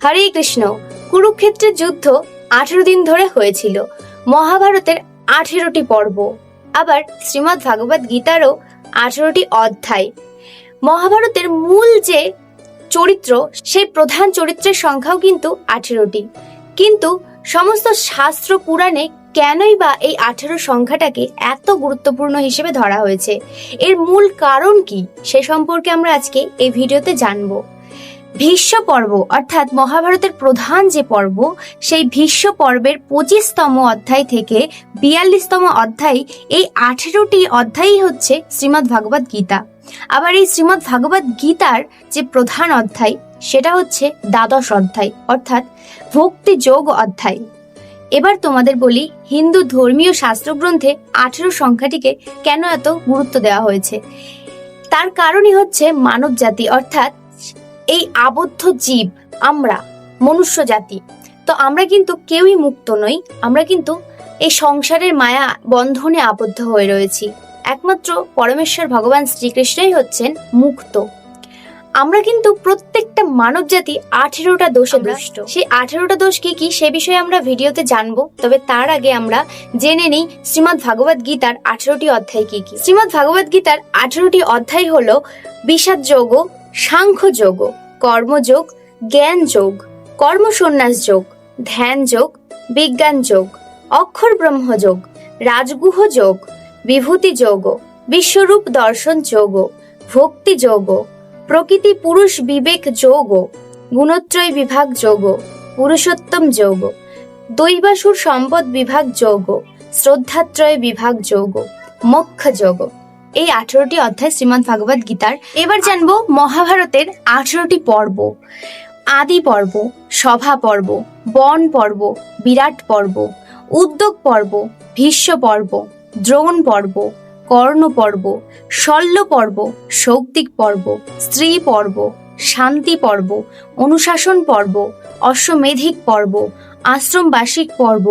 হরে কৃষ্ণ। কুরুক্ষেত্রের যুদ্ধ আঠেরো দিন ধরে হয়েছিল। মহাভারতের আঠেরোটি পর্ব। আবার শ্রীমদ্ ভাগবত গীতারও আঠেরোটি অধ্যায়। মহাভারতের মূল যে চরিত্র, সেই প্রধান চরিত্রের সংখ্যাও কিন্তু আঠেরোটি। কিন্তু সমস্ত শাস্ত্র পুরাণে কেনই বা এই আঠেরো সংখ্যাটাকে এত গুরুত্বপূর্ণ হিসেবে ধরা হয়েছে? এর মূল কারণ কি? সে সম্পর্কে আমরা আজকে এই ভিডিওতে জানব। ভীষ্ম পর্ব, অর্থাৎ মহাভারতের প্রধান যে পর্ব, সেই ভীষ্ম পর্বের পঁচিশতম অধ্যায় থেকে বিয়াল্লিশতম অধ্যায়, এই আঠেরোটি অধ্যায়ই হচ্ছে শ্রীমদ্ ভাগবত গীতা। আবার এই শ্রীমদ্ ভাগবত গীতার যে প্রধান অধ্যায়, সেটা হচ্ছে দ্বাদশ অধ্যায়, অর্থাৎ ভক্তি যোগ অধ্যায়। এবার তোমাদের বলি, হিন্দু ধর্মীয় শাস্ত্রগ্রন্থে আঠেরো সংখ্যাটিকে কেন এত গুরুত্ব দেওয়া হয়েছে? তার কারণই হচ্ছে মানব জাতি অর্থাৎ এই আবদ্ধ জীব আমরা মনুষ্য জাতি। তো আমরা কিন্তু কেউই মুক্ত নই আমরা কিন্তু এই সংসারের মায়া বন্ধনে আবদ্ধ হয়ে রয়েছি। একমাত্র পরমেশ্বর ভগবান শ্রীকৃষ্ণই হচ্ছেন মুক্ত। আমরা কিন্তু প্রত্যেকটা মানব জাতি আঠেরোটা দোষে দুষ্ট। সেই আঠেরোটা দোষ কি কি সে বিষয়ে আমরা ভিডিওতে জানব। তবে তার আগে আমরা জেনে নিই শ্রীমদ্ ভাগবত গীতার আঠেরোটি অধ্যায় কি কি। শ্রীমদ্ ভাগবত গীতার আঠেরোটি অধ্যায় হলো বিষাদ যোগ সাংখ্য যোগ কর্মযোগ জ্ঞান যোগ, কর্মসন্ন্যাস যোগ, ধ্যান যোগ, বিজ্ঞান যোগ, অক্ষর ব্রহ্ম যোগ, রাজগুহ যোগ, বিভূতি যোগ, বিশ্বরূপ দর্শন যোগ, ভক্তি যোগ, প্রকৃতি পুরুষ বিবেক যোগ, গুণত্রয় বিভাগ যোগ, পুরুষোত্তম যোগ, দৈবাসুর সম্পদ বিভাগ যোগ, শ্রদ্ধাত্রয় বিভাগ যোগ, মোক্ষ যোগ। এই আঠেরোটি অধ্যায় শ্রীমদ্ ভাগবত গীতার। এবার জানব মহাভারতের আঠেরোটি পর্ব। আদি পর্ব, সভা পর্ব, বন পর্ব, বিরাট পর্ব, উদ্যোগ পর্ব, ভীষ্ম পর্ব, দ্রোণ পর্ব, কর্ণ পর্ব, শল্য পর্ব সৌক্তিক পর্ব, স্ত্রী পর্ব, শান্তি পর্ব, অনুশাসন পর্ব, অশ্বমেধিক পর্ব, আশ্রমবাসিক পর্ব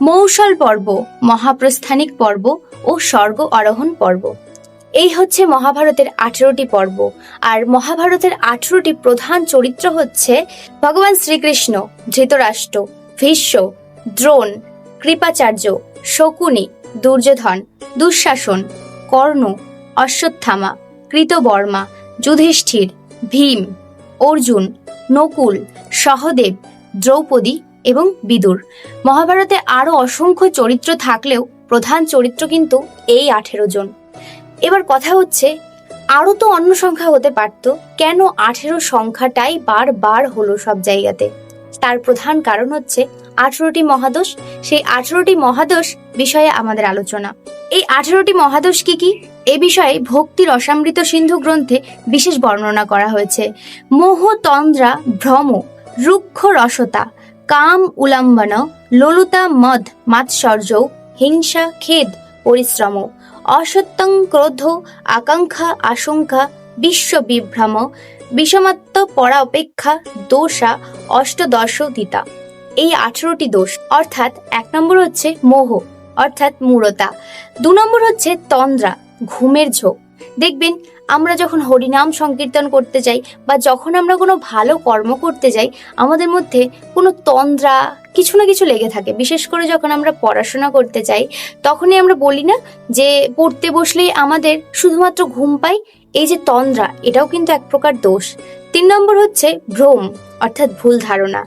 মৌসল পর্ব, মহাপ্রস্থানিক পর্ব ও স্বর্গ আরোহণ পর্ব। এই হচ্ছে মহাভারতের আঠেরোটি পর্ব। আর মহাভারতের আঠেরোটি প্রধান চরিত্র হচ্ছে ভগবান শ্রীকৃষ্ণ, ধৃতরাষ্ট্র, ভীষ্ম, দ্রোণ, কৃপাচার্য, শকুনি, দুর্যোধন, দুঃশাসন, কর্ণ, অশ্বত্থামা, কৃতবর্মা, যুধিষ্ঠির, ভীম, অর্জুন, নকুল, সহদেব, দ্রৌপদী এবং বিদুর। মহাভারতে আরও অসংখ্য চরিত্র থাকলেও প্রধান চরিত্র কিন্তু এই আঠেরো জন। এবার কথা হচ্ছে, আরও তো অন্য সংখ্যা হতে পারত, কেন আঠেরো সংখ্যাটাই বারবার হলো সব জায়গাতে? তার প্রধান কারণ হচ্ছে আঠেরোটি মহাদোষ। সেই আঠেরোটি মহাদোষ বিষয়ে আমাদের আলোচনা। এই আঠেরোটি মহাদোষ কি কি? এ বিষয়ে ভক্তি রসামৃত সিন্ধু গ্রন্থে বিশেষ বর্ণনা করা হয়েছে। মোহ তন্দ্রা ভ্রম, রুক্ষ রসতা কাম উলম্বন, লোলুতা মদ, মাৎসর্য, হিংসা, খেদ, পরিশ্রম, অসত্যং ক্রোধ, আকাঙ্ক্ষা, আশঙ্কা, বিশ্ব বিভ্রম, বিষমাত্ম পড়া অপেক্ষা, দোষা, অষ্টদশ দিতা। এই আঠেরোটি দোষ, অর্থাৎ এক নম্বর হচ্ছে মোহ, অর্থাৎ মূরতা দু নম্বর হচ্ছে তন্দ্রা, ঘুমের ঝোঁক। দেখবেন, আমরা যখন হরিনাম সংকীর্তন করতে যাই বা যখন আমরা কোনো ভালো কর্ম করতে যাই, আমাদের মধ্যে কোনো তন্দ্রা কিছু না কিছু লেগে থাকে। বিশেষ করে যখন আমরা পড়াশোনা করতে যাই, তখনই আমরা বলি না যে পড়তে বসলেই আমাদের শুধুমাত্র ঘুম পাই এই যে তন্দ্রা, এটাও কিন্তু এক প্রকার দোষ। তিন নম্বর হচ্ছে ভ্রম, অর্থাৎ ভুল ধারণা।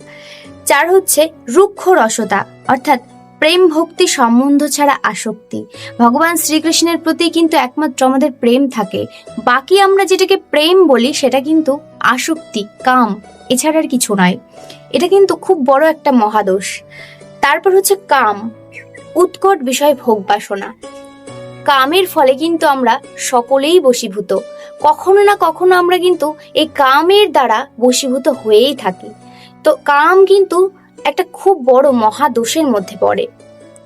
চার হচ্ছে রুক্ষ রসতা, অর্থাৎ প্রেম ভক্তি সম্বন্ধ ছাড়া আসক্তি। ভগবান শ্রীকৃষ্ণের প্রতি কিন্তু একমাত্র আমাদের প্রেম থাকে। বাকি আমরা যেটাকে প্রেম বলি, সেটা কিন্তু আসক্তি, কাম, এছাড়া আর কিছু নয়। এটা কিন্তু খুব বড় একটা মহাদোষ। তারপর হচ্ছে কাম, উৎকট বিষয় ভোগ বাসনা। কামের ফলে কিন্তু আমরা সকলেই বশীভূত। কখনো না কখনো আমরা কিন্তু এই কামের দ্বারা বশীভূত হয়েই থাকি। তো কাম কিন্তু একটা খুব বড় মহাদোষের মধ্যে পড়ে।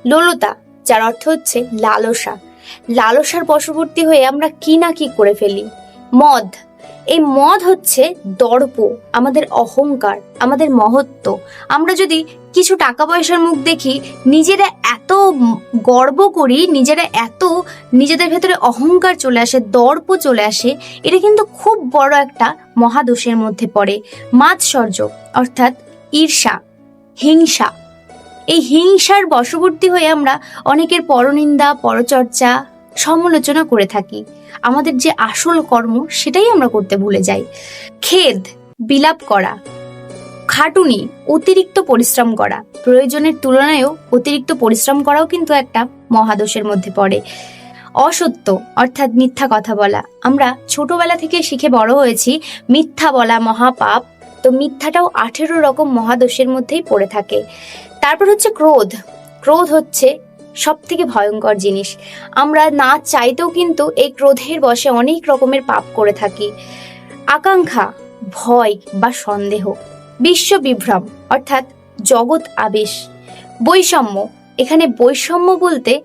লোলতা, যার অর্থ হচ্ছে লালসা। লালসার বশবর্তী হয়ে আমরা কি না কি করে ফেলি? মদ। এই মদ হচ্ছে দর্প, আমাদের অহংকার, আমাদের মহত্ব। আমরা যদি কিছু টাকা পয়সার মুখ দেখি, নিজেরা এত গর্ব করি, নিজেরা এত নিজেদের ভেতরে অহংকার চলে আসে, দর্প চলে আসে, এটা কিন্তু খুব বড় একটা মহাদোষের মধ্যে পড়ে। মাৎসর্য, অর্থাৎ ঈর্ষা। হিংসা। এই হিংসার বশবর্তী হয়ে আমরা অনেকের পরনিন্দা, পরচর্চা, সমালোচনা করে থাকি। আমাদের যে আসল কর্ম, সেটাই আমরা করতে ভুলে যাই। খেদ, বিলাপ করা, খাটুনি, অতিরিক্ত পরিশ্রম করা। প্রয়োজনের তুলনায়ও অতিরিক্ত পরিশ্রম করাও কিন্তু একটা মহাদোষের মধ্যে পড়ে। অসত্য, অর্থাৎ মিথ্যা কথা বলা। আমরা ছোটবেলা থেকে শিখে বড় হয়েছি, মিথ্যা বলা মহাপাপ। তো মিথ্যাটাও আঠেরো রকম মহাদোষের মধ্যেই পড়ে থাকে। তারপর হচ্ছে ক্রোধ। ক্রোধ হচ্ছে সব থেকে ভয়ঙ্কর জিনিস। আমরা না চাইতেও কিন্তু এই ক্রোধের বশে অনেক রকমের পাপ করে থাকি। আকাঙ্ক্ষা, ভয় বা সন্দেহ, বিশ্ব বিভ্রম, অর্থাৎ জগৎ আবেশ, বৈষম্য। এখানে বৈষম্য বলতে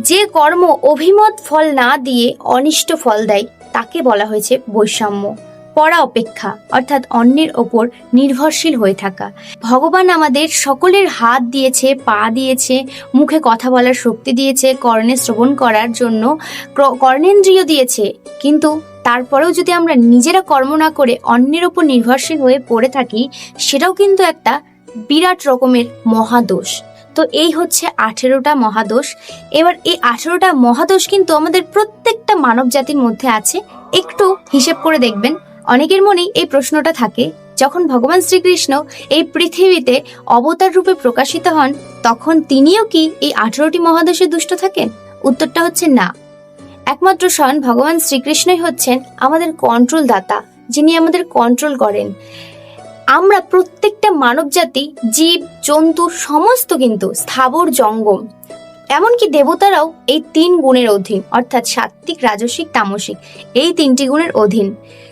যে কর্ম অভিমত ফল না দিয়ে অনিষ্ট ফল দেয়, তাকে বলা হয়েছে বৈষম্য। পড়া অপেক্ষা, অর্থাৎ অন্যের ওপর নির্ভরশীল হয়ে থাকা। ভগবান আমাদের সকলের হাত দিয়েছে, পা দিয়েছে, মুখে কথা বলার শক্তি দিয়েছে, কর্ণে শ্রবণ করার জন্য ক্র- কর্ণেন্দ্রিয় দিয়েছে। কিন্তু তারপরেও যদি আমরা নিজেরা কর্ম না করে অন্যের ওপর নির্ভরশীল হয়ে পড়ে থাকি, সেটাও কিন্তু একটা বিরাট রকমের মহাদোষ। তো এই হচ্ছে আঠেরোটা মহাদোষ। এবার এই আঠেরোটা মহাদোষ কিন্তু আমাদের প্রত্যেকটা মানব জাতির মধ্যে আছে। একটু হিসেব করে দেখবেন। অনেকের মনেই এই প্রশ্নটা থাকে, যখন ভগবান শ্রীকৃষ্ণ এই পৃথিবীতে অবতার রূপে প্রকাশিত হন, তখন তিনিও কি এই আঠেরোটি মহাদেশে দুষ্ট থাকেন? উত্তরটা হচ্ছে না। একমাত্র স্বয়ং ভগবান শ্রীকৃষ্ণই হচ্ছেন আমাদের কন্ট্রোল দাতা যিনি আমাদের কন্ট্রোল করেন। আমরা প্রত্যেকটা মানব জাতি জীব, জন্তু, সমস্ত কিন্তু স্থাবর জঙ্গম। এমনকি দেবতারাও এই তিন গুণের অধীন, অর্থাৎ সাত্ত্বিক, রাজসিক, তামসিক, এই তিনটি গুণের অধীন।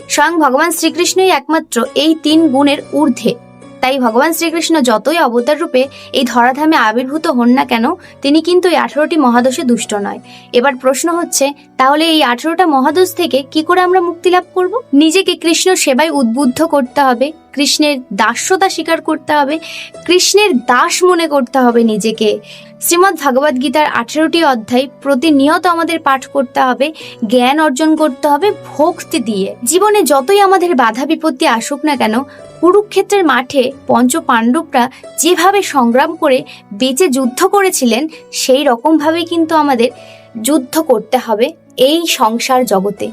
স্বয়ং ভগবান শ্রীকৃষ্ণই একমাত্র এই তিন গুণের ঊর্ধ্বে। তাই ভগবান শ্রীকৃষ্ণ যতই অবতার রূপে এই ধরাধামে আবির্ভূত হন না কেন, তিনি কিন্তু এই আঠারোটি মহাদোষে দুষ্ট নয়। এবার প্রশ্ন হচ্ছে, তাহলে এই আঠারোটা মহাদোষ থেকে কি করে আমরা মুক্তি লাভ করব? নিজেকে কৃষ্ণ সেবায় উদ্বুদ্ধ করতে হবে, কৃষ্ণের দাস্যতা স্বীকার করতে হবে, কৃষ্ণের দাস মনে করতে হবে নিজেকে। শ্রীমদ্ ভাগবত গীতার আঠেরোটি অধ্যায় প্রতিনিয়ত আমাদের পাঠ করতে হবে, জ্ঞান অর্জন করতে হবে, ভক্তি দিয়ে। জীবনে যতই আমাদের বাধা বিপত্তি আসুক না কেন কুরুক্ষেত্রের মাঠে পঞ্চ পাণ্ডবরা যেভাবে সংগ্রাম করে বেঁচে যুদ্ধ করেছিলেন, সেই রকমভাবেই কিন্তু আমাদের যুদ্ধ করতে হবে এই সংসার জগতে।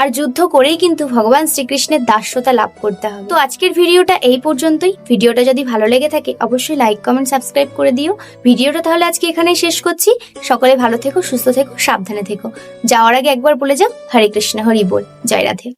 আর যুদ্ধ করেই কিন্তু ভগবান শ্রীকৃষ্ণের দাস্যতা লাভ করতে হবে। তো আজকের ভিডিওটা এই পর্যন্তই। ভিডিওটা যদি ভালো লেগে থাকে, অবশ্যই লাইক কমেন্ট সাবস্ক্রাইব করে দিও। ভিডিওটা তাহলে আজকে এখানেই শেষ করছি। সকলে ভালো থেকো, সুস্থ থেকো, সাবধানে থেকো। যাওয়ার আগে একবার বলে যাও, হরে কৃষ্ণ, হরি বল। জয় রাধে।